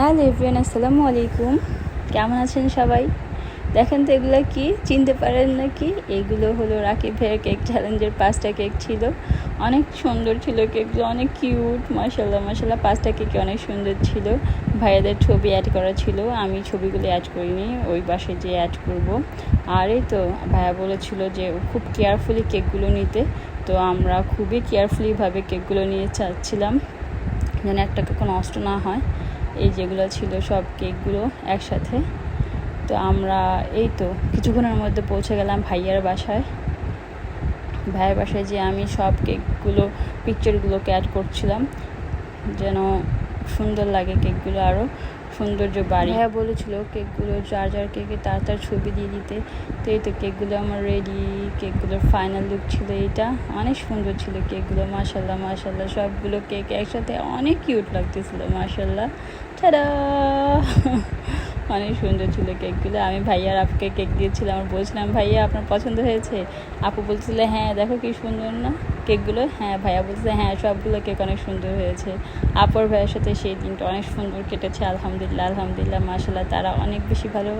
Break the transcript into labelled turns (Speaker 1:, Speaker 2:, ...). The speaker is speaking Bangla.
Speaker 1: হ্যালো এভরিয়ান আসসালামু আলাইকুম। কেমন আছেন সবাই? দেখেন তো এগুলো কি? চিনতে পারেন নাকি এগুলো হলো রাকিব ভাইয়ের কেক চ্যালেঞ্জের পাঁচটা কেক ছিল। অনেক সুন্দর ছিল কেকগুলো, অনেক কিউট মাসাল্লাহ মাসাল্লাহ পাঁচটা কেক অনেক সুন্দর ছিল। ভাইয়াদের ছবি অ্যাড করা ছিল। আমি ছবিগুলো অ্যাড করিনি, ওই বাসে যে অ্যাড করব। আর এই তো ভাইয়া বলেছিল যে খুব কেয়ারফুলি কেকগুলো নিতে। তো আমরা খুবই কেয়ারফুলিভাবে কেকগুলো নিয়ে চাচ্ছিলাম। যেন একটা কেক নষ্ট না হয়। এই যেগুলো ছিল সব কেকগুলো একসাথে। তো আমরা এই তো কিছুক্ষণের মধ্যে পৌঁছে গেলাম ভাইয়ার বাসায়। ভাইয়ের বাসায় যে আমি সব কেকগুলো পিকচারগুলোকে অ্যাড করছিলাম। যেন সুন্দর লাগে কেকগুলো আরও সৌন্দর্য বাড়ি। ভাইয়া বলেছিল কেকগুলো, যার যার কেকে তার তার ছবি দিয়ে দিতে। তো এই তো কেকগুলো আমার রেডি কেকগুলোর ফাইনাল লুক ছিল এটা অনেক সুন্দর ছিল কেকগুলো মাসাল্লাহ মাসাল্লাহ সবগুলো কেক একসাথে অনেক কিউট লাগতেছিল মাসাল্লাহ ছাড়া অনেক সুন্দর ছিল কেকগুলো। আমি ভাইয়ার আপুকে কেক দিয়েছিলাম আর বলছিলাম, ভাইয়া, আপনার পছন্দ হয়েছে? আপু বলছিল হ্যাঁ দেখো কি সুন্দর না কেকগুলো। হ্যাঁ ভাইয়া বলছে হ্যাঁ সবগুলো কেক অনেক সুন্দর হয়েছে। আপুর ভাইয়ের সাথে সেই দিনটা অনেক সুন্দর কেটেছে, আলহামদুলিল্লাহ আলহামদুলিল্লাহ মাসাল্লাহ তারা অনেক বেশি ভালো